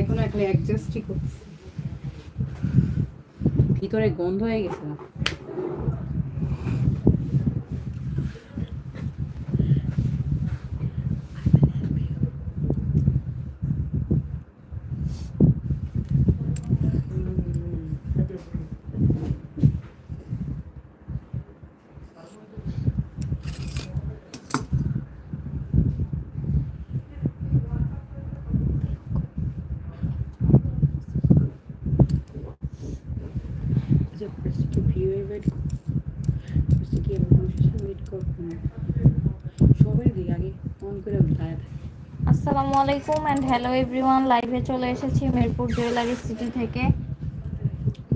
এখন একটা অ্যাডজাস্টই করছি। ভিতরে গন্ধ হয়ে গেছে? না আচ্ছা ফার্স্ট কি ভিউ এর ফার্স্ট কি আমি বসে ওয়েট করব সবাই দিকে আগে অন করে আসসালামু আলাইকুম অ্যান্ড হ্যালো এভরিওয়ান লাইভে চলে এসেছি মিরপুর জুয়েলারি সিটি থেকে।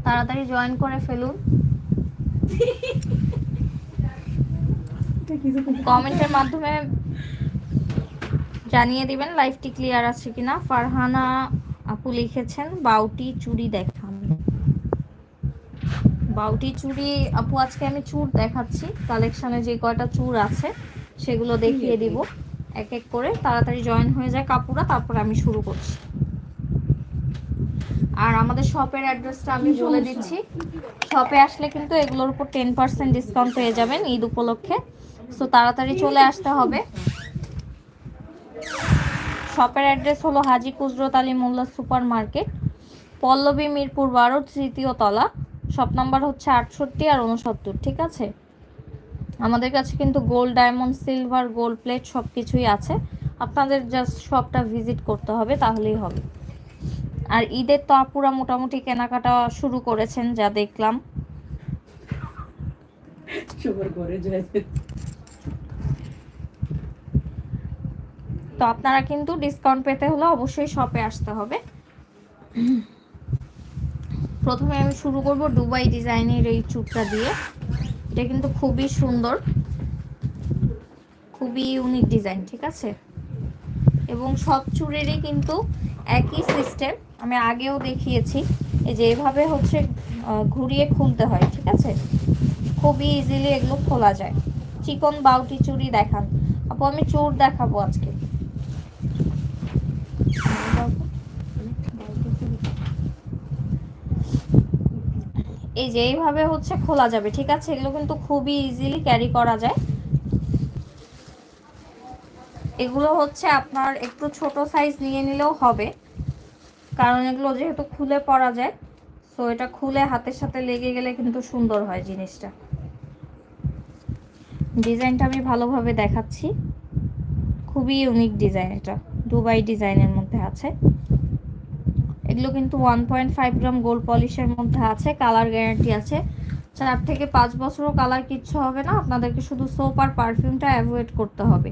তাড়াতাড়ি জয়েন করে ফেলুন। কমেন্টের মাধ্যমে জানিয়ে দিবেন লাইভটি ক্লিয়ার আছে কিনা। ফারহানা আপু লিখেছেন, বাউটি চুড়ি দেখান বাউটি চুড়ি আপু আজকে আমি চুর দেখাচ্ছি। কালেকশনে যে কয়টা চুর আছে সেগুলো দেখিয়ে দিব। এক এক করে তাড়াতাড়ি জয়েন হয়ে যায় কাপুরা তারপর আমি শুরু করছি। আর আমাদের শপের অ্যাড্রেসটা আমি বলে দিচ্ছি। শপে আসলে কিন্তু এগুলোর উপর টেন পার্সেন্ট ডিসকাউন্ট পেয়ে যাবেন ঈদ উপলক্ষে। সো তাড়াতাড়ি চলে আসতে হবে। শপের অ্যাড্রেস হলো হাজি কুজরত আলী মোল্লা সুপার মার্কেট পল্লবী মিরপুর বারো তৃতীয় তলা। শপ নাম্বার হচ্ছে আটষট্টি আর উনসত্তর ঠিক আছে? আমাদের কাছে কিন্তু gold diamond silver gold plate সব কিছুই আছে। আপনাদের জাস্ট শপটা ভিজিট করতে হবে তাহলেই হবে। আর ঈদের তো আপুরা মোটামুটি কেনাকাটা শুরু করেছেন যা দেখলাম। তো আপনারা কিন্তু ডিসকাউন্ট পেতে হলে অবশ্যই শপে আসতে হবে। প্রথমে আমি শুরু করব দুবাই ডিজাইনের এই চুপটা দিয়ে। এটা কিন্তু খুবই সুন্দর, খুবই ইউনিক ডিজাইন ঠিক আছে? এবং সব চুরেরই কিন্তু একই সিস্টেম আমি আগেও দেখিয়েছি। এই যে এভাবে হচ্ছে ঘুরিয়ে খুলতে হয়, ঠিক আছে? খুবই ইজিলি এগুলো খোলা যায়। চিকন বাউটি চুড়ি দেখান। আপু, আমি চুর দেখাবো আজকে। এই যে এইভাবে হচ্ছে খোলা যাবে, ঠিক আছে? এগুলো কিন্তু খুবই ইজিলি ক্যারি করা যায়। এগুলো হচ্ছে আপনার একটু ছোট সাইজ নিয়ে নিলেও হবে, কারণ এগুলো যেহেতু খুলে পরা যায় সো এটা খুলে হাতের সাথে লেগে গেলে কিন্তু সুন্দর হয় জিনিসটা। ডিজাইনটা আমি ভালোভাবে দেখাচ্ছি। খুবই ইউনিক ডিজাইন এটা, দুবাই ডিজাইনের মধ্যে আছে। এগুলো কিন্তু one point five gram gold পলিশের মধ্যে আছে কালার গ্যারান্টি আছে। চার থেকে পাঁচ বছরও কালার কিচ্ছু হবে না, আপনাদেরকে শুধু সোপ আর পারফিউমটা অ্যাভয়েড করতে হবে।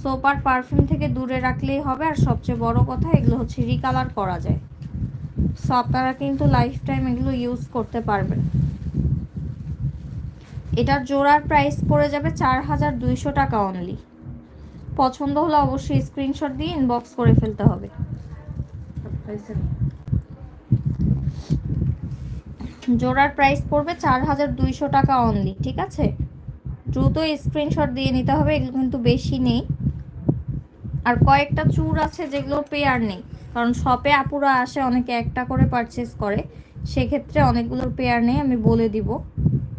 সোপ আর পারফিউম থেকে দূরে রাখলেই হবে, আর সবচেয়ে বড় কথা এগুলো হচ্ছে রিকালার করা যায়। সো আপনারা কিন্তু লাইফ টাইম এগুলো ইউজ করতে পারবেন। এটার জোড়ার প্রাইস পড়ে যাবে চার হাজার দুইশো টাকা অনলি পছন্দ হলে অবশ্যই স্ক্রিনশট দিয়ে ইনবক্স করে ফেলতে হবে। জোড়ার প্রাইস পড়বে চার হাজার দুইশো টাকা অনলি ঠিক আছে? দ্রুত স্ক্রিনশট দিয়ে নিতে হবে, এগুলো কিন্তু বেশি নেই। আর কয়েকটা চুর আছে যেগুলো পেয়ার নেই, কারণ শপে আপুরা আসে, অনেকে একটা করে পারচেস করে, সেক্ষেত্রে অনেকগুলোর পেয়ার নেই, আমি বলে দিব।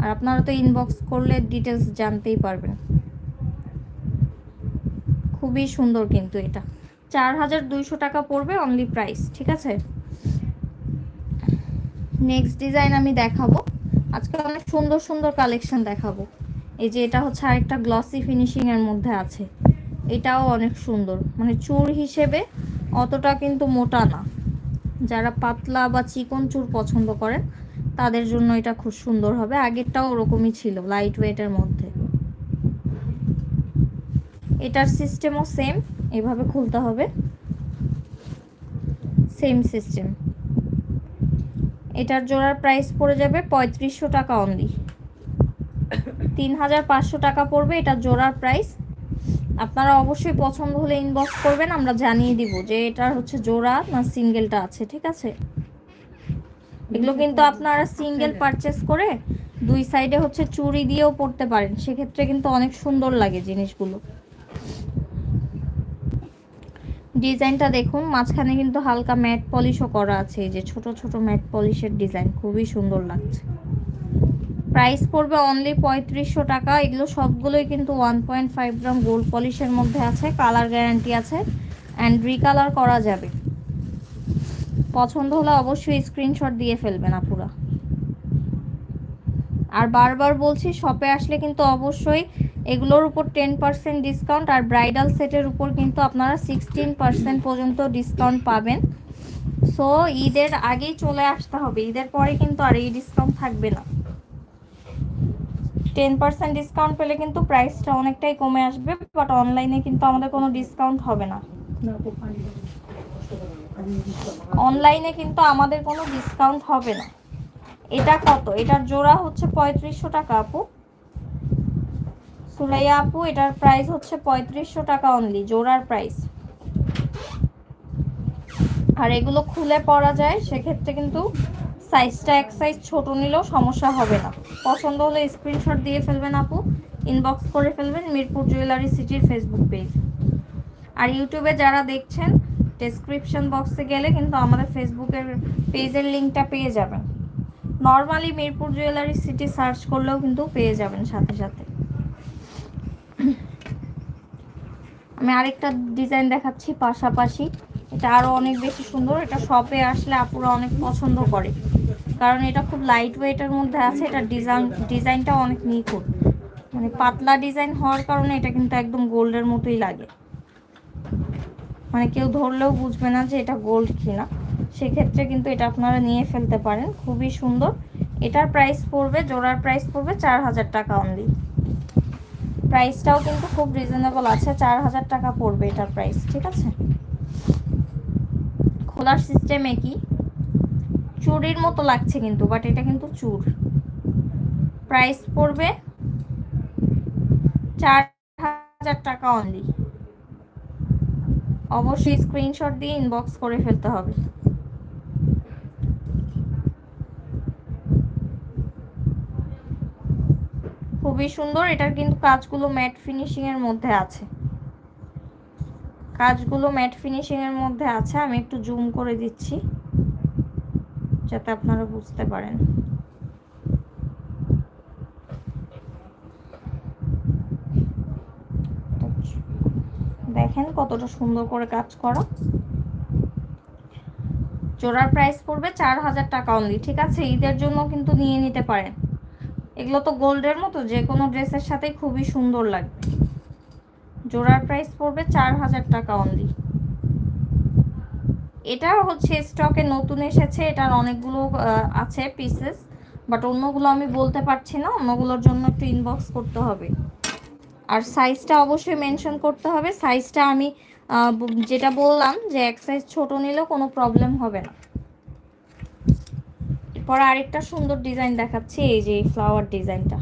আর আপনারা তো ইনবক্স করলে ডিটেলস জানতেই পারবেন। খুবই সুন্দর কিন্তু এটা। চার হাজার দুইশো টাকা পড়বে অনলি প্রাইস ঠিক আছে? নেক্সট ডিজাইন আমি দেখাবো। আজকে অনেক সুন্দর সুন্দর কালেকশন দেখাবো। এই যে এটা হচ্ছে আরেকটা গ্লসি ফিনিশিং এর মধ্যে আছে। এটাও অনেক সুন্দর। মানে চুর হিসেবে অতটা কিন্তু মোটা না। যারা পাতলা বা চিকন চুর পছন্দ করেন, তাদের জন্য এটা খুব সুন্দর হবে। আগেরটাও ওরকমই ছিল লাইট ওয়েটের মধ্যে। এটার সিস্টেমও সেম এভাবে খুলতে হবে। সেম সিস্টেম এটার জোড়ার প্রাইস পড়ে যাবে পঁয়ত্রিশশো টাকা অনলি তিন হাজার পাঁচশো টাকা পড়বে এটার জোড়ার প্রাইস আপনারা অবশ্যই পছন্দ হলে ইনবক্স করবেন, আমরা জানিয়ে দিব যে এটার হচ্ছে জোড়া না সিঙ্গেলটা আছে, ঠিক আছে? এগুলো কিন্তু আপনারা সিঙ্গেল পারচেস করে দুই সাইডে হচ্ছে চুরি দিয়েও পড়তে পারেন। সেক্ষেত্রে কিন্তু অনেক সুন্দর লাগে জিনিসগুলো। ডিজাইনটা দেখুন, মাঝখানে কিন্তু হালকা ম্যাট পলিশও করা আছে। এই যে ছোট ছোট ম্যাট পলিশের ডিজাইন খুবই সুন্দর লাগছে। প্রাইস পড়বে অনলি পঁয়ত্রিশশো টাকা। এগুলো সবগুলোই কিন্তু one point five gram gold পলিশের মধ্যে আছে কালার গ্যারান্টি আছে অ্যান্ড রিকালার করা যাবে। পছন্দ হলে অবশ্যই স্ক্রিনশট দিয়ে ফেলবেন আপুরা। আর বারবার বলছি শপে আসলে কিন্তু অবশ্যই এগুলোর উপর টেন পার্সেন্ট ডিসকাউন্ট আর ব্রাইডাল সেটের উপর কিন্তু আপনারা সিক্সটিন পার্সেন্ট পর্যন্ত ডিসকাউন্ট পাবেন। সো ঈদের আগেই চলে আসতে হবে। ঈদের পরে কিন্তু আর এই ডিসকাউন্ট থাকবে না। টেন পার্সেন্ট ডিসকাউন্ট পেলে কিন্তু প্রাইসটা অনেকটাই কমে আসবে বাট অনলাইনে কিন্তু আমাদের কোনো ডিসকাউন্ট হবে না। অনলাইনে কিন্তু আমাদের কোনো ডিসকাউন্ট হবে না। এটা কত? এটার জোড়া হচ্ছে পঁয়ত্রিশশো টাকা আপু। সুলাইয়া আপু, এটার প্রাইস হচ্ছে পঁয়ত্রিশশো টাকা অনলি জোড়ার প্রাইস আর এগুলো খুলে পরা যায়, সেক্ষেত্রে কিন্তু সাইজটা এক সাইজ ছোট নিলেও সমস্যা হবে না। পছন্দ হলে স্ক্রিনশট দিয়ে ফেলবেন আপু ইনবক্স করে ফেলবেন মিরপুর জুয়েলারি সিটির ফেসবুক পেজ আর ইউটিউবে যারা দেখছেন ডেসক্রিপশন বক্সে গেলে কিন্তু আমাদের ফেসবুকের পেজের লিঙ্কটা পেয়ে যাবেন। Normally Mirpur jewellery city search করলেও কিন্তু পেয়ে যাবেন সাথে সাথে। আমি আরেকটা ডিজাইন দেখাচ্ছি পাশাপাশি। এটা আরও অনেক বেশি সুন্দর। এটা শপে আসলে আপুরা অনেক পছন্দ করে। কারণ এটা খুব লাইট ওয়েটের মধ্যে আছে। এটা ডিজাইন ডিজাইনটা অনেক নিখুঁত। মানে পাতলা ডিজাইন হওয়ার কারণে এটা কিন্তু একদম গোল্ডের মতোই লাগে। মানে কেউ ধরলেও বুঝবে না যে এটা গোল্ড কিনা। সেক্ষেত্রে কিন্তু এটা আপনারা নিয়ে ফেলতে পারেন। খুবই সুন্দর। এটার প্রাইস পড়বে, জোড়ার প্রাইস পড়বে চার হাজার টাকা অনলি প্রাইসটাও কিন্তু খুব রিজনেবল আছে চার হাজার টাকা পড়বে এটার প্রাইস ঠিক আছে? খোলার সিস্টেম কি? চুরির মতো লাগছে কিন্তু বাট এটা কিন্তু চুর। প্রাইস পড়বে চার হাজার টাকা অনলি অবশ্যই স্ক্রিনশট দিয়ে ইনবক্স করে ফেলতে হবে। খুবই সুন্দর। এটার কিন্তু কাজগুলো ম্যাট ফিনিশিং এর মধ্যে আছে। কাজগুলো ম্যাট ফিনিশিং এর মধ্যে আছে। আমি একটু জুম করে দিচ্ছি, যাতে আপনারা বুঝতে পারেন। দেখেন কতটা সুন্দর করে কাজ করা। জোড়ার প্রাইস পড়বে চার হাজার টাকা অনলি ঠিক আছে? ঈদের জন্য কিন্তু নিয়ে নিতে পারেন। এগুলো তো গোল্ডের মতো, যে কোনো ড্রেসের সাথে খুবই সুন্দর লাগবে। জোড়ার প্রাইস পড়বে চার হাজার টাকা অনলি এটা হচ্ছে স্টকে নতুন এসেছে, এটার অনেকগুলো আছে পিসেস বাট অন্যগুলো আমি বলতে পারছি না, অন্যগুলোর জন্য একটু ইনবক্স করতে হবে। আর সাইজটা অবশ্যই মেনশন করতে হবে সাইজটা আমি যেটা বললাম যে এক সাইজ ছোট নিলেও কোনো প্রবলেম হবে না। পরে আরেকটা সুন্দর ডিজাইন দেখাচ্ছি, এই যে ফ্লাওয়ার ডিজাইনটা।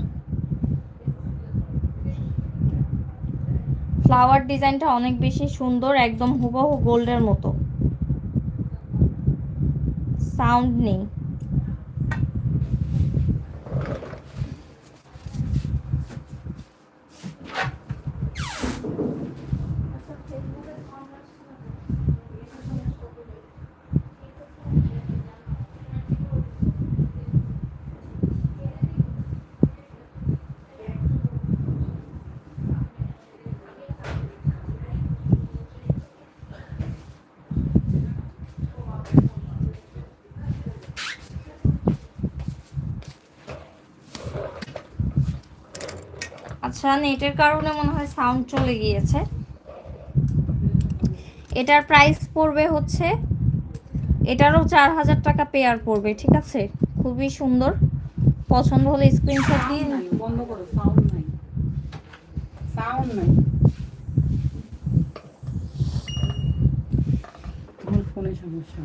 ফ্লাওয়ার ডিজাইনটা অনেক বেশি সুন্দর, একদম হুবহু গোল্ডের মতো। সাউন্ড নেই। আচ্ছা নেটের কারণে মনে হয় সাউন্ড চলে গিয়েছে। এটার প্রাইস পড়বে হচ্ছে এটারও চার হাজার টাকা পেয়ার পড়বে ঠিক আছে? খুবই সুন্দর। পছন্দ হলে স্ক্রিনশট দিয়ে বন্ধ করো সাউন্ড নাই। সাউন্ড নাই। ফোনে সমস্যা।